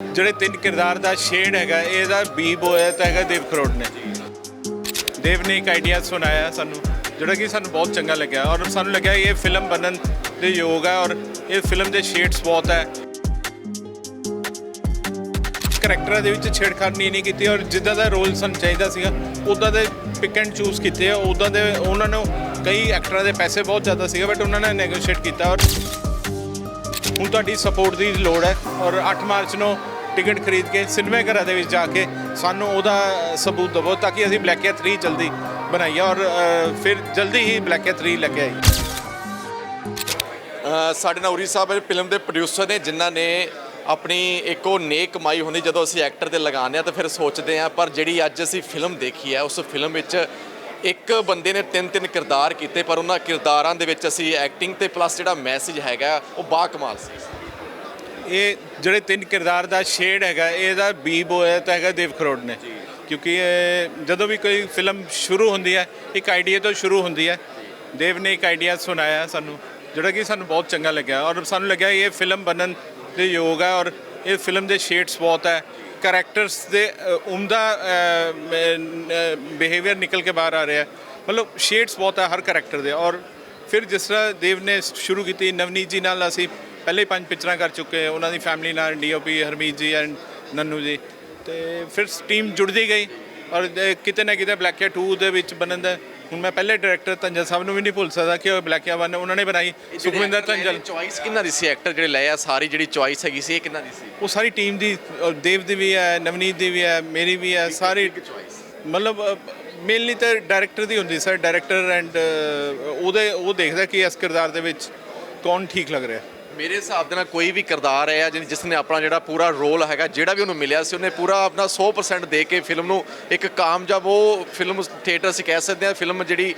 ਜਿਹੜੇ ਤਿੰਨ ਕਿਰਦਾਰ ਦਾ ਸ਼ੇਡ ਹੈਗਾ, ਇਹਦਾ ਬੀ ਬੋਇਆ ਤਾਂ ਹੈਗਾ ਦੇਵ ਖਰੋੜ ਨੇ। ਦੇਵ ਨੇ ਇੱਕ ਆਈਡੀਆ ਸੁਣਾਇਆ ਸਾਨੂੰ, ਜਿਹੜਾ ਕਿ ਸਾਨੂੰ ਬਹੁਤ ਚੰਗਾ ਲੱਗਿਆ ਔਰ ਸਾਨੂੰ ਲੱਗਿਆ ਇਹ ਫਿਲਮ ਬਣਨ ਦੇ ਯੋਗ ਹੈ ਔਰ ਇਹ ਫਿਲਮ ਦੇ ਸ਼ੇਡਸ ਬਹੁਤ ਹੈ। ਕਰੈਕਟਰਾਂ ਦੇ ਵਿੱਚ ਛੇੜਖਾਨੀ ਨਹੀਂ ਕੀਤੀ ਔਰ ਜਿੱਦਾਂ ਦਾ ਰੋਲ ਸਾਨੂੰ ਚਾਹੀਦਾ ਸੀਗਾ ਉਦਾਂ ਦੇ ਪਿਕ ਐਂਡ ਚੂਜ਼ ਕੀਤੇ ਆ ਉਦਾਂ ਦੇ ਉਹਨਾਂ ਨੂੰ ਕਈ ਐਕਟਰਾਂ ਦੇ ਪੈਸੇ ਬਹੁਤ ਜ਼ਿਆਦਾ ਸੀਗਾ ਬਟ ਉਹਨਾਂ ਨੇ ਨੈਗੋਸ਼ੀਏਟ ਕੀਤਾ ਔਰ ਹੁਣ ਤੁਹਾਡੀ ਸਪੋਰਟ ਦੀ ਲੋੜ ਹੈ ਔਰ 8 ਮਾਰਚ ਨੂੰ ਟਿਕਟ ਖਰੀਦ ਕੇ ਸਿਨੇਮੇ ਘਰਾਂ ਦੇ ਵਿੱਚ ਜਾ ਕੇ ਸਾਨੂੰ ਉਹਦਾ ਸਬੂਤ ਦਿਵੋ ਤਾਂ ਕਿ ਅਸੀਂ ਬਲੈਕ 3 ਜਲਦੀ ਬਣਾਈਏ ਔਰ ਫਿਰ ਜਲਦੀ ਹੀ ਬਲੈਕ 3 ਲੈ ਕੇ ਆਈਏ। ਸਾਡੇ ਨਾਲ ਉਰੀ ਸਾਹਿਬ ਫਿਲਮ ਦੇ ਪ੍ਰੋਡਿਊਸਰ ਨੇ, ਜਿਨ੍ਹਾਂ ਨੇ ਆਪਣੀ ਇੱਕ ਉਹ ਨੇਕ ਕਮਾਈ ਹੁੰਦੀ ਜਦੋਂ ਅਸੀਂ ਐਕਟਰ ਤੇ ਲਗਾਉਂਦੇ ਆ ਤਾਂ ਫਿਰ ਸੋਚਦੇ ਆ ਪਰ ਜਿਹੜੀ ਅੱਜ ਅਸੀਂ ਫਿਲਮ ਦੇਖੀ ਹੈ, ਉਸ ਫਿਲਮ ਵਿੱਚ ਇੱਕ ਬੰਦੇ ਨੇ ਤਿੰਨ ਤਿੰਨ ਕਿਰਦਾਰ ਕੀਤੇ ਪਰ ਉਹਨਾਂ ਕਿਰਦਾਰਾਂ ਦੇ ਵਿੱਚ ਅਸੀਂ ਐਕਟਿੰਗ ਤੇ ਪਲੱਸ ਜਿਹੜਾ ਮੈਸੇਜ ਹੈਗਾ ਉਹ ਬਾ ਕਮਾਲ ਸੀ। ਇਹ ਜਿਹੜੇ ਤਿੰਨ ਕਿਰਦਾਰ ਦਾ ਸ਼ੇਡ ਹੈਗਾ ਇਹਦਾ ਬੀ ਬੋਇਆ ਤਾਂ ਹੈਗਾ ਦੇਵ ਖਰੋੜ ਨੇ। ਕਿਉਂਕਿ ਜਦੋਂ ਵੀ ਕੋਈ ਫਿਲਮ ਸ਼ੁਰੂ ਹੁੰਦੀ ਹੈ ਇੱਕ ਆਈਡੀਆ ਤੋਂ ਸ਼ੁਰੂ ਹੁੰਦੀ ਹੈ ਦੇਵ ਨੇ ਇੱਕ ਆਈਡੀਆ ਸੁਣਾਇਆ ਸਾਨੂੰ ਜਿਹੜਾ ਕਿ ਸਾਨੂੰ ਬਹੁਤ ਚੰਗਾ ਲੱਗਿਆ। ਔਰ ਸਾਨੂੰ ਲੱਗਿਆ ਇਹ ਫਿਲਮ ਬਣਨ ਦੇ ਯੋਗ ਹੈ ਔਰ ਇਹ ਫਿਲਮ ਦੇ ਸ਼ੇਡਸ ਬਹੁਤ ਹੈ। ਕੈਰੈਕਟਰਸ ਦੇ ਉਮਦਾ ਬਿਹੇਵੀਅਰ ਨਿਕਲ ਕੇ ਬਾਹਰ ਆ ਰਿਹਾ ਮਤਲਬ ਸ਼ੇਡਸ ਬਹੁਤ ਆ ਹਰ ਕੈਰੈਕਟਰ ਦੇ। ਔਰ ਫਿਰ ਜਿਸ ਤਰ੍ਹਾਂ ਦੇਵ ਨੇ ਸ਼ੁਰੂ ਕੀਤੀ, ਨਵਨੀਤ ਜੀ ਨਾਲ ਅਸੀਂ ਪਹਿਲੇ ਪੰਜ ਪਿਕਚਰਾਂ ਕਰ ਚੁੱਕੇ ਉਹਨਾਂ ਦੀ ਫੈਮਿਲੀ ਨਾਲ ਡੀਓਪੀ ਹਰਮੀਤ ਜੀ ਐਂਡ ਨੰਨੂ ਜੀ। ਤੇ ਫਿਰ ਟੀਮ ਜੁੜਦੀ ਗਈ। ਔਰ ਕਿਤੇ ਨਾ ਕਿਤੇ ਬਲੈਕੀਆ 2 ਦੇ ਵਿੱਚ ਬਣਨ ਦਾ ਹੁਣ ਮੈਂ ਪਹਿਲੇ ਡਾਇਰੈਕਟਰ ਤੰਜਲ ਸਾਹਿਬ ਨੂੰ ਵੀ ਨਹੀਂ ਭੁੱਲ ਸਕਦਾ ਕਿ ਉਹ ਬਲੈਕੀਆ 1 ਉਹਨਾਂ ਨੇ ਬਣਾਈ ਸੁਖਵਿੰਦਰ ਤੰਜਲ ਚੁਆਇਸ ਕਿੰਨਾ ਦੀ ਸੀ ਐਕਟਰ ਜਿਹੜੇ ਲਏ ਆ? ਸਾਰੀ ਜਿਹੜੀ ਚੁਆਇਸ ਹੈਗੀ ਸੀ ਇਹ ਕਿੰਨਾ ਦੀ ਸੀ? ਉਹ ਸਾਰੀ ਟੀਮ ਦੀ ਦੇਵ ਦੀ ਵੀ ਹੈ ਨਵਨੀਤ ਦੀ ਵੀ ਹੈ ਮੇਰੀ ਵੀ ਹੈ ਸਾਰੀ ਮਤਲਬ ਮੇਨਲੀ ਤਾਂ ਡਾਇਰੈਕਟਰ ਦੀ ਹੁੰਦੀ ਸਰ ਡਾਇਰੈਕਟਰ ਐਂਡ ਉਹਦੇ ਉਹ ਦੇਖਦਾ ਕਿ ਇਸ ਕਿਰਦਾਰ ਦੇ ਵਿੱਚ ਕੌਣ ਠੀਕ ਲੱਗ ਰਿਹਾ। ਮੇਰੇ ਹਿਸਾਬ ਦੇ ਨਾਲ ਕੋਈ ਵੀ ਕਿਰਦਾਰ ਹੈ ਜਿਹਨੇ ਜਿਸ ਨੇ ਆਪਣਾ ਜਿਹੜਾ ਪੂਰਾ ਰੋਲ ਹੈਗਾ, ਜਿਹੜਾ ਵੀ ਉਹਨੂੰ ਮਿਲਿਆ ਸੀ, ਉਹਨੇ ਪੂਰਾ ਆਪਣਾ 100% ਦੇ ਕੇ ਫਿਲਮ ਨੂੰ ਇੱਕ ਕਾਮਯਾਬ ਉਹ ਫਿਲਮ ਥੀਏਟਰ ਅਸੀਂ ਕਹਿ ਸਕਦੇ ਹਾਂ, ਫਿਲਮ ਜਿਹੜੀ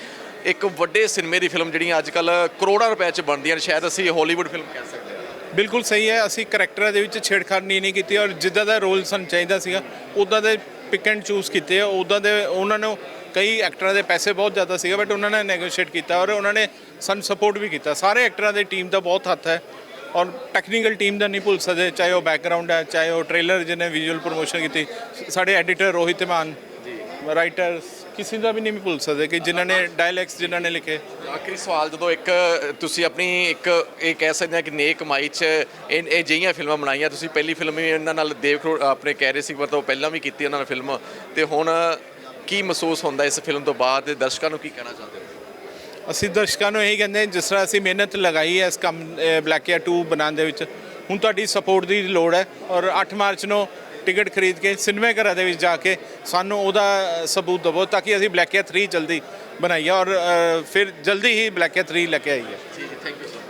ਇੱਕ ਵੱਡੇ ਸਿਨੇਮੇ ਦੀ ਫਿਲਮ ਜਿਹੜੀਆਂ ਅੱਜ ਕੱਲ ਕਰੋੜਾਂ ਰੁਪਏ ਚ ਬਣਦੀਆਂ ਨੇ, ਸ਼ਾਇਦ ਅਸੀਂ ਹਾਲੀਵੁੱਡ ਫਿਲਮ ਕਹਿ ਸਕਦੇ ਹਾਂ। ਬਿਲਕੁਲ ਸਹੀ ਹੈ, ਅਸੀਂ ਕਰੈਕਟਰਾਂ ਦੇ ਵਿੱਚ ਛੇੜਖਾਨੀ ਨਹੀਂ ਕੀਤੀ ਔਰ ਜਿੱਦਾਂ ਦਾ ਰੋਲ ਸਾਨੂੰ ਚਾਹੀਦਾ ਸੀਗਾ ਉਦਾਂ ਦੇ ਪਿਕ ਐਂਡ ਚੂਜ਼ ਕੀਤੇ ਆ ਉਦਾਂ ਦੇ ਉਹਨਾਂ ਨੂੰ ਕਈ ਐਕਟਰਾਂ ਦੇ ਪੈਸੇ ਬਹੁਤ ਜ਼ਿਆਦਾ ਸੀਗਾ ਬਟ ਉਹਨਾਂ ਨੇ ਨੈਗੋਸ਼ੀਏਟ ਕੀਤਾ ਔਰ ਉਹਨਾਂ ਨੇ ਸਾਨੂੰ ਸਪੋਰਟ ਵੀ ਕੀਤਾ। ਸਾਰੇ ਐਕਟਰਾਂ ਦੀ ਟੀਮ ਦਾ ਬਹੁਤ ਹੱਥ ਹੈ ਔਰ ਟੈਕਨੀਕਲ ਟੀਮ ਦਾ ਨਹੀਂ ਭੁੱਲ ਸਕਦੇ, ਚਾਹੇ ਉਹ ਬੈਕਗ੍ਰਾਉਂਡ ਹੈ, ਚਾਹੇ ਉਹ ਟ੍ਰੇਲਰ ਜਿਹਨੇ ਵਿਜ਼ੂਅਲ ਪ੍ਰੋਮੋਸ਼ਨ ਕੀਤੀ। ਸਾਡੇ ਐਡੀਟਰ ਰੋਹਿਤ ਮਾਨ ਰਾਈਟਰਸ ਕਿਸੇ ਦਾ ਵੀ ਨਹੀਂ ਭੁੱਲ ਸਕਦੇ ਕਿ ਜਿਨ੍ਹਾਂ ਨੇ ਡਾਇਲੈਕਟਸ ਜਿਨ੍ਹਾਂ ਨੇ ਲਿਖੇ। ਆਖਰੀ ਸਵਾਲ, ਜਦੋਂ ਇੱਕ ਤੁਸੀਂ ਆਪਣੀ ਇੱਕ ਇਹ ਕਹਿ ਸਕਦੇ ਆ ਕਿ ਨੇਕ ਕਮਾਈ ਚ ਇਹ ਇਹ ਜਿਹੀਆਂ ਫਿਲਮਾਂ ਬਣਾਈਆਂ, ਤੁਸੀਂ ਪਹਿਲੀ ਫਿਲਮ ਵੀ ਇਹਨਾਂ ਨਾਲ ਦੇਵ ਖਰੋੜ ਆਪਣੇ ਕਹਿ ਰਹੇ ਸੀ, ਪਰ ਤੋਂ ਪਹਿਲਾਂ ਵੀ ਕੀਤੀ ਉਹਨਾਂ ਨਾਲ ਫਿਲਮ। ਤੇ ਹੁਣ ਕੀ ਮਹਿਸੂਸ ਹੁੰਦਾ ਇਸ ਫਿਲਮ ਤੋਂ ਬਾਅਦ? ਦਰਸ਼ਕਾਂ ਨੂੰ ਕੀ ਕਹਿਣਾ ਚਾਹੁੰਦੇ ਹੋ? ਅਸੀਂ ਦਰਸ਼ਕਾਂ ਨੂੰ ਇਹੀ ਕਹਿੰਦੇ ਹਾਂ ਜਿਸ ਤਰ੍ਹਾਂ ਅਸੀਂ ਮਿਹਨਤ ਲਗਾਈ ਹੈ ਇਸ ਕੰਮ ਬਲੈਕੀਆ 2 ਬਣਾਉਣ ਦੇ ਵਿੱਚ ਹੁਣ ਤੁਹਾਡੀ ਸਪੋਰਟ ਦੀ ਲੋੜ ਹੈ ਔਰ 8 ਮਾਰਚ ਨੂੰ ਟਿਕਟ ਖਰੀਦ ਕੇ ਸਿਨੇਮਾ ਘਰਾਂ ਦੇ ਵਿੱਚ ਜਾ ਕੇ ਸਾਨੂੰ ਉਹਦਾ ਸਬੂਤ ਦਿਵੋ ਤਾਂ ਕਿ ਅਸੀਂ ਬਲੈਕੀਆ 3 ਜਲਦੀ ਬਣਾਈਏ ਔਰ ਫਿਰ ਜਲਦੀ ਹੀ ਬਲੈਕੀਆ 3 ਲੈ ਕੇ ਆਈਏ। ਜੀ ਥੈਂਕ ਯੂ